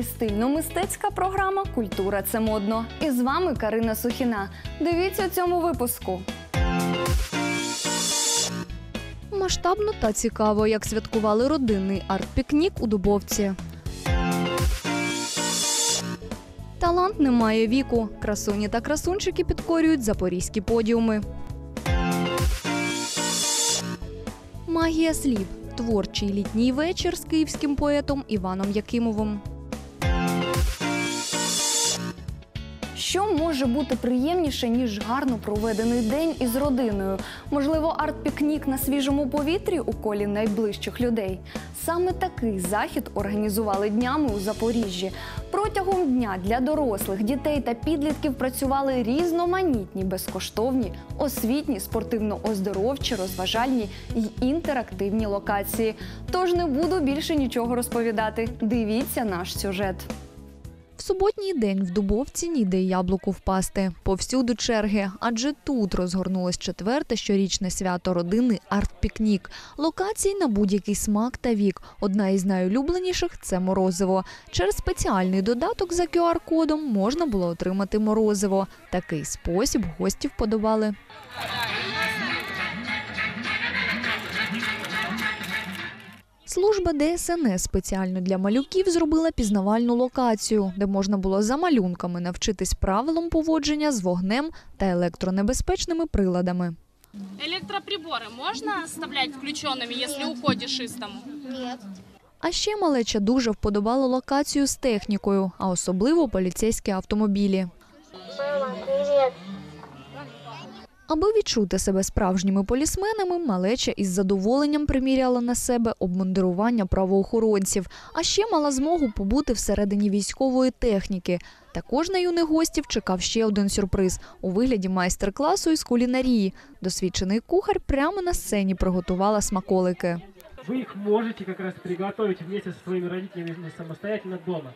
ефірі стильно-мистецька програма Культура це модно. І з вами Карина Сухіна. Дивіться цьому випуску. Масштабно та цікаво, як святкували родинний арт-пікнік у Дубовці. Талант не має віку. Красуні та красунчики підкорюють запорізькі подіуми. Магія слів. Творчий літній вечір з київським поетом Іваном Якимовим. Що може бути приємніше, ніж гарно проведений день із родиною? Можливо, арт-пікнік на свіжому повітрі у колі найближчих людей. Саме такий захід організували днями у Запоріжжі. Протягом дня для дорослих, дітей та підлітків працювали різноманітні, безкоштовні, освітні, спортивно-оздоровчі, розважальні й інтерактивні локації. Тож не буду більше нічого розповідати. Дивіться наш сюжет. Суботній день в Дубовці ніде яблуку впасти. Повсюду черги, адже тут розгорнулось четверте щорічне свято родини арт-пікнік. Локацій на будь-який смак та вік. Одна із найулюбленіших це морозиво. Через спеціальний додаток за QR-кодом можна було отримати морозиво. Такий спосіб гості вподобали. Служба ДСНС спеціально для малюків зробила пізнавальну локацію, де можна було за малюнками навчитись правилам поводження з вогнем та електронебезпечними приладами. Электроприборы можно оставлять включенными, если уходишь из дому? А ще малеча дуже вподобала локацію з технікою, а особливо поліцейські автомобілі. Аби відчути себе справжніми полісменами, малеча із задоволенням приміряла на себе обмундирування правоохоронців, а ще мала змогу побути всередині військової техніки. Також на юних гостів чекав ще один сюрприз у вигляді майстер-класу із кулінарії. Досвідчений кухар прямо на сцені приготувала смаколики. Вы их можете как раз приготовить вместе со своими родителями или самостоятельно дома.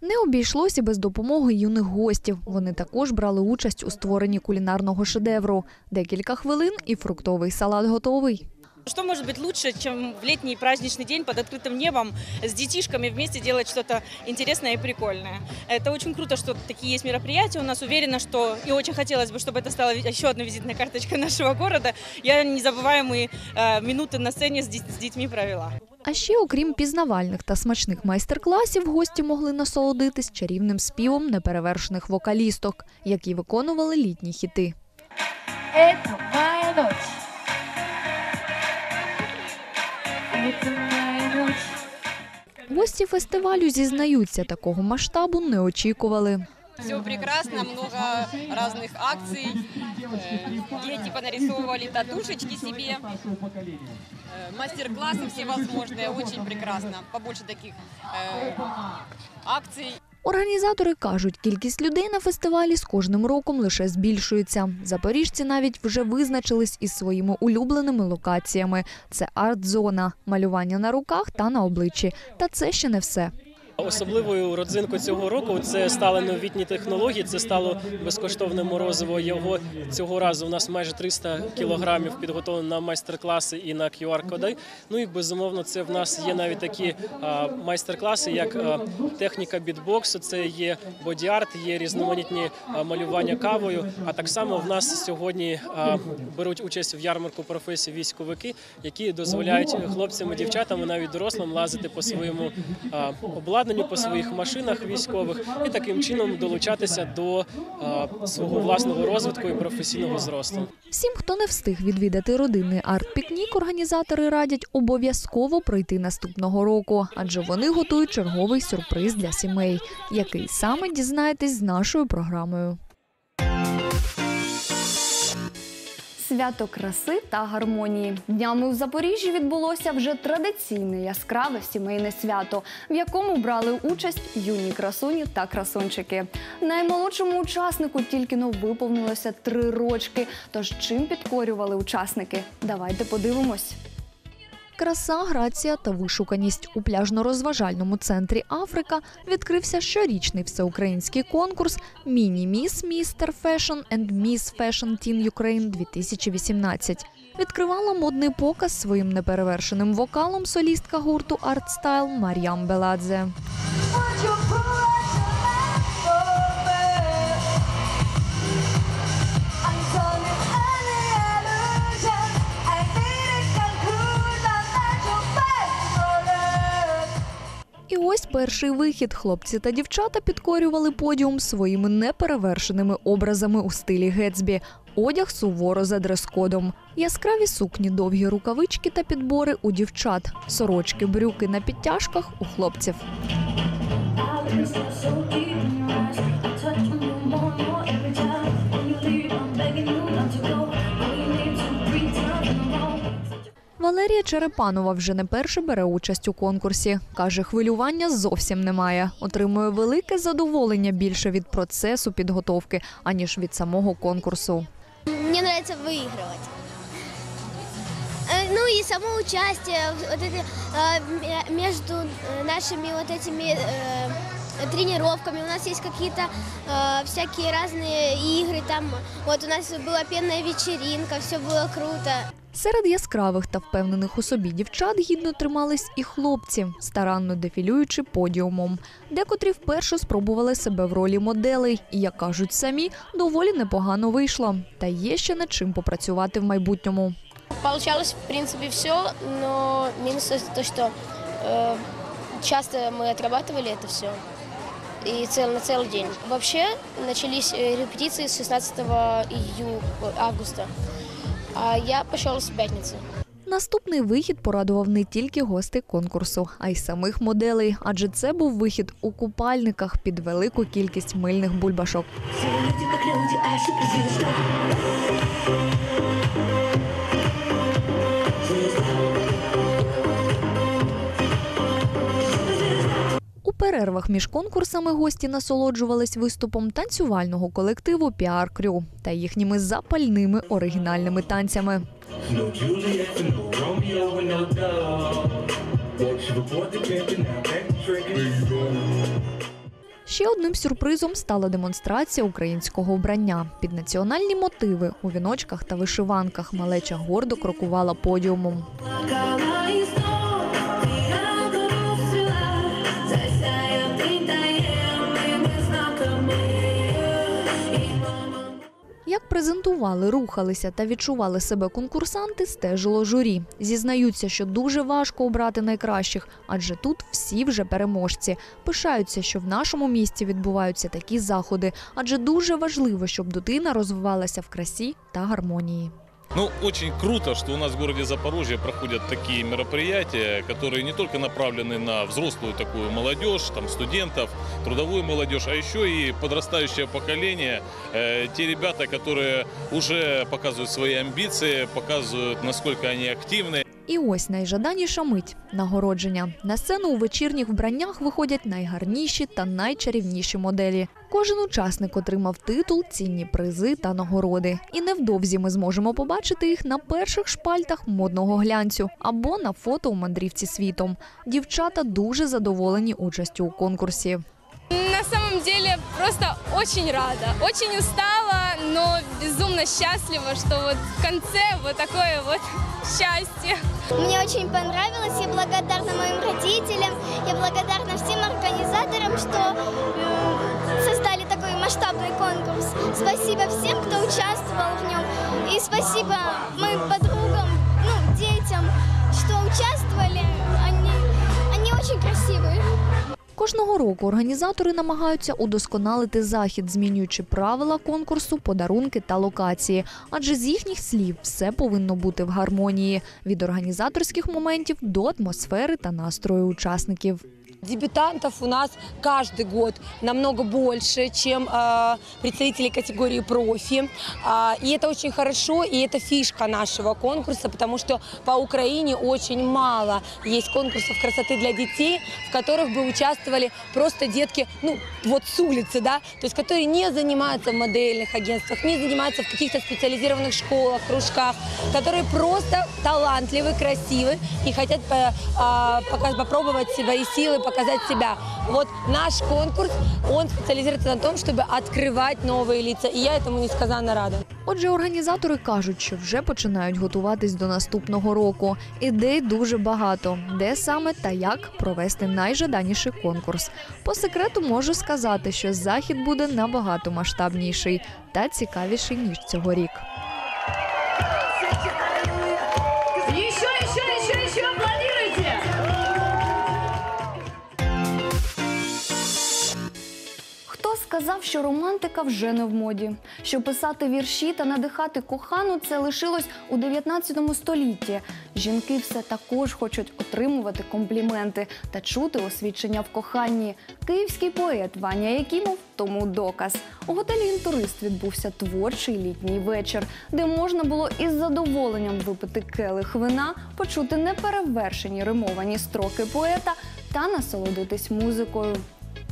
Не обійшлось і без допомоги юних гостів. Вони також брали участь у створенні кулінарного шедевру. Декілька хвилин і фруктовий салат готовий. Что может быть лучше, чем в летний праздничный день под открытым небом с детишками вместе делать что-то интересное и прикольное? Это очень круто, что такие есть мероприятия. У нас уверена, что и очень хотелось бы, чтобы это стала еще одной визитной карточкой нашего города. Я незабываемые э, минуты на сцене с, дет- с детьми провела. А ще, окрім пізнавальних та смачних майстер-класів, гості могли насолодитись чарівним співом неперевершених вокалісток, які виконували літні хіти. Гості фестивалю зізнаються, такого масштабу не очікували. Все прекрасно, много разных акций. Э, Дети понарисовывали татушечки себе. Э, Мастер-классы всевозможные, очень прекрасно. Побольше таких э, акций. Організатори кажуть, кількість людей на фестивалі з кожним роком лише збільшується. Запоріжці навіть вже визначились із своїми улюбленими локаціями: це арт-зона, малювання на руках та на обличчі. Та це ще не все. Особливою родзинкою цього року це стали новітні технології. Це стало безкоштовне морозиво. Його цього разу у нас майже 300 кілограмів підготовлено на майстер-класи і на QR-коди. Ну і безумовно, це в нас є навіть такі майстер-класи, як техніка бітбоксу. Це є боді-арт, є різноманітні малювання кавою. А так само в нас сьогодні беруть участь в ярмарку професії військовики, які дозволяють хлопцям і дівчатам, і навіть дорослим лазити по своєму а, обладнанню, по своїх машинах військових і таким чином долучатися до свого власного розвитку і професійного зросту. Всім, хто не встиг відвідати родинний арт-пікнік, організатори радять обов'язково прийти наступного року, адже вони готують черговий сюрприз для сімей, який саме дізнаєтесь з нашою програмою. Свято краси та гармонії. Днями у Запоріжжі відбулося вже традиційне яскраве сімейне свято, в якому брали участь юні красуні та красунчики. Наймолодшому учаснику тільки но виповнилося три рочки. Тож чим підкорювали учасники? Давайте подивимось. Краса, грація та вишуканість у пляжно-розважальному центрі Африка відкрився щорічний всеукраїнський конкурс Міні Міс Містер Фешн енд Міс Фешн Тін Юкрейн 2018. Відкривала модний показ своїм неперевершеним вокалом солістка гурту «Артстайл» Мар'ям Беладзе. Перший вихід. Хлопці та дівчата підкорювали подіум своїми неперевершеними образами у стилі Гетсбі. Одяг суворо за дрес-кодом. Яскраві сукні, довгі рукавички та підбори у дівчат. Сорочки, брюки на підтяжках у хлопців. Валерія Черепанова вже не перше бере участь у конкурсі. Каже, хвилювання зовсім немає. Отримує велике задоволення більше від процесу підготовки, аніж від самого конкурсу. Мне нравится выигрывать. Э, Ну и само участие вот это, э, м- между э, нашими вот этими э, тренировками. У нас есть какие-то э, всякие разные игры. Там вот у нас была пенная вечеринка, все было круто. Серед яскравих та впевнених у собі дівчат гідно тримались і хлопці, старанно дефілюючи подіумом. Декотрі вперше спробували себе в ролі моделей, і, як кажуть самі, доволі непогано вийшло. Та є ще над чим попрацювати в майбутньому. Получалось, в принципе, все, но минус то, что э, часто мы отрабатывали это все. И цел, на целый день. Вообще начались э, репетиции с 16 ию- августа. А я пішов з п'ятниці. Наступний вихід порадував не тільки гостей конкурсу, а й самих моделей, адже це був вихід у купальниках під велику кількість мильних бульбашок. Перервах між конкурсами гості насолоджувались виступом танцювального колективу Піар Крю та їхніми запальними оригінальними танцями. Ще одним сюрпризом стала демонстрація українського вбрання. Під національні мотиви у віночках та вишиванках малеча гордо крокувала подіумом. Презентували, рухалися та відчували себе конкурсанти, стежило журі. Зізнаються, що дуже важко обрати найкращих, адже тут всі вже переможці. Пишаються, що в нашому місті відбуваються такі заходи, адже дуже важливо, щоб дитина розвивалася в красі та гармонії. Ну, очень круто, что у нас в городе Запорожье проходят такие мероприятия, которые не только направлены на взрослую такую молодежь, там, студентов, трудовую молодежь, а еще и подрастающее поколение, э, те ребята, которые уже показывают свои амбиции, показывают, насколько они активны. І ось найжаданіша мить нагородження. На сцену у вечірніх вбраннях виходять найгарніші та найчарівніші моделі. Кожен учасник отримав титул, цінні призи та нагороди. І невдовзі ми зможемо побачити їх на перших шпальтах модного глянцю або на фото у мандрівці світом. Дівчата дуже задоволені участю у конкурсі. На самом деле просто очень рада, очень устала, но безумно счастлива, что вот в конце вот такое вот счастье. Мне очень понравилось. Я благодарна моим родителям. Я благодарна всем организаторам, что м, создали такой масштабный конкурс. Спасибо всем, кто участвовал в нем. И спасибо моим подругам, ну, детям, что участвовали. Они, они очень красивые. Кожного року організатори намагаються удосконалити захід, змінюючи правила конкурсу, подарунки та локації. Адже з їхніх слів все повинно бути в гармонії від організаторських моментів до атмосфери та настрою учасників. Дебютантов у нас каждый год намного больше, чем э, представителей категории профи. А, и это очень хорошо, и это фишка нашего конкурса, потому что по Украине очень мало есть конкурсов красоты для детей, в которых бы участвовали просто детки, ну, вот с улицы, да, то есть которые не занимаются в модельных агентствах, не занимаются в каких-то специализированных школах, кружках, которые просто талантливы, красивы и хотят э, а, попробовать свои силы, показать себя. вот наш конкурс, он специализируется на том, чтобы открывать новые лица. И я этому несказанно рада. Отже, організатори кажуть, що вже починають готуватись до наступного року. Ідей дуже багато, де саме та як провести найжаданіший конкурс. По секрету можу сказати, що захід буде набагато масштабніший та цікавіший ніж цьогорік. Еще, еще, еще, Сказав, що романтика вже не в моді? Що писати вірші та надихати кохану це лишилось у 19 столітті. Жінки все також хочуть отримувати компліменти та чути освідчення в коханні. Київський поет Ваня Якімов тому доказ. У готелі «Інтурист» відбувся творчий літній вечір, де можна було із задоволенням випити келих вина, почути неперевершені римовані строки поета та насолодитись музикою.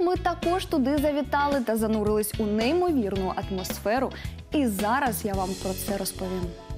Ми також туди завітали та занурились у неймовірну атмосферу. І зараз я вам про це розповім.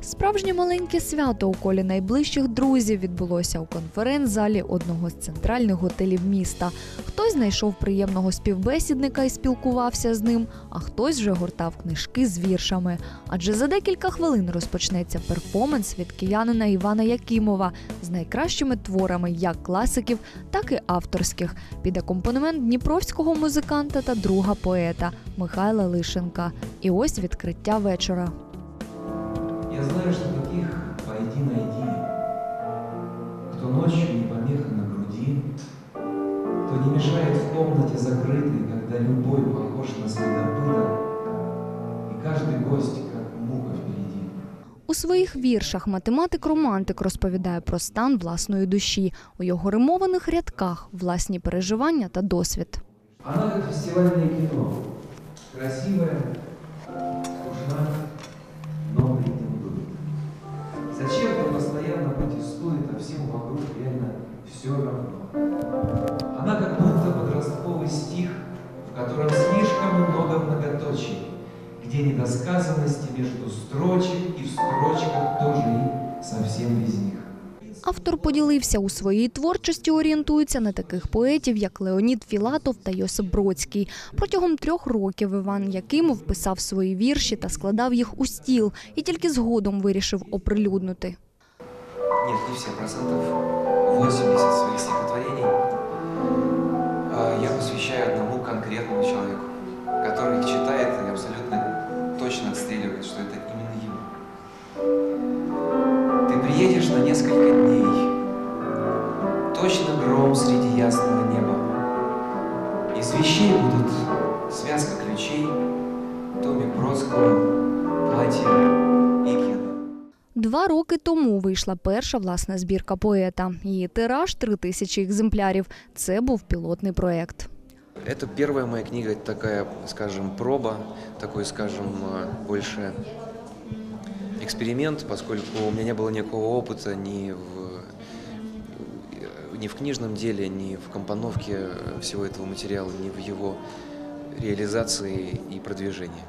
Справжнє маленьке свято у колі найближчих друзів відбулося у конференц-залі одного з центральних готелів міста. Хтось знайшов приємного співбесідника і спілкувався з ним, а хтось вже гортав книжки з віршами. Адже за декілька хвилин розпочнеться перформанс від киянина Івана Якимова з найкращими творами як класиків, так і авторських під акомпанемент дніпровського музиканта та друга поета Михайла Лишенка. І ось відкриття вечора. Я знаю, что таких пойди найди, кто ночью не помеха на груди, кто не мешает в комнате закрытой, когда любой похож на следопыта, и каждый гость, как муха впереди. У своїх віршах математик-романтик розповідає про стан власної душі, у його римованих рядках власні переживання та досвід. Она как фестивальное кино, красивая, Зачем-то постоянно протестует, а всем вокруг реально все равно. Она как будто подростковый стих, в котором слишком много многоточий, где недосказанности между строчек и в строчках тоже и совсем без них. Автор поділився у своїй творчості, орієнтується на таких поетів, як Леонід Філатов та Йосип Бродський. Протягом трьох років Іван Якимов писав свої вірші та складав їх у стіл, і тільки згодом вирішив оприлюднити. Нет, не все, процентов 80 своих стихотворений а, я посвящаю одному конкретному человеку, который их читает и абсолютно точно отстреливает, что это именно ему. Ты приедешь на несколько дней, точно гром среди ясного неба. Из вещей будут связка ключей, томик Бродского, платье и кеды. Два роки тому вийшла перша власна збірка поета. Її тираж три тисячі екземплярів. Це був пілотний проект. Это первая моя книга, такая, скажем, проба, такой, скажем, э, больше Эксперимент, поскольку у меня не было никакого опыта ни в, ни в книжном деле, ни в компоновке всего этого материала, ни в его реализации и продвижении.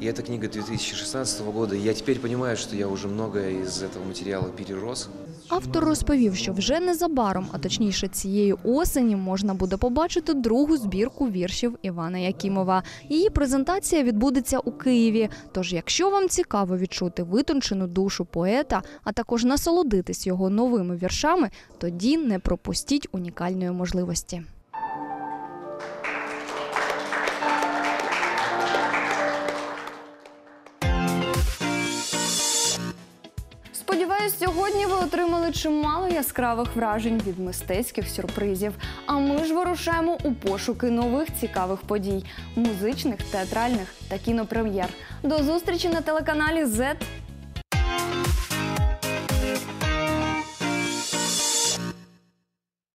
И эта книга 2016 года, я теперь понимаю, что я уже многое из этого материала перерос. Автор розповів, що вже незабаром, а точніше цієї осені, можна буде побачити другу збірку віршів Івана Якімова. Її презентація відбудеться у Києві. Тож, якщо вам цікаво відчути витончену душу поета, а також насолодитись його новими віршами, тоді не пропустіть унікальної можливості. Сьогодні ви отримали чимало яскравих вражень від мистецьких сюрпризів. А ми ж вирушаємо у пошуки нових цікавих подій, музичних, театральних та кінопрем'єр. До зустрічі на телеканалі Z.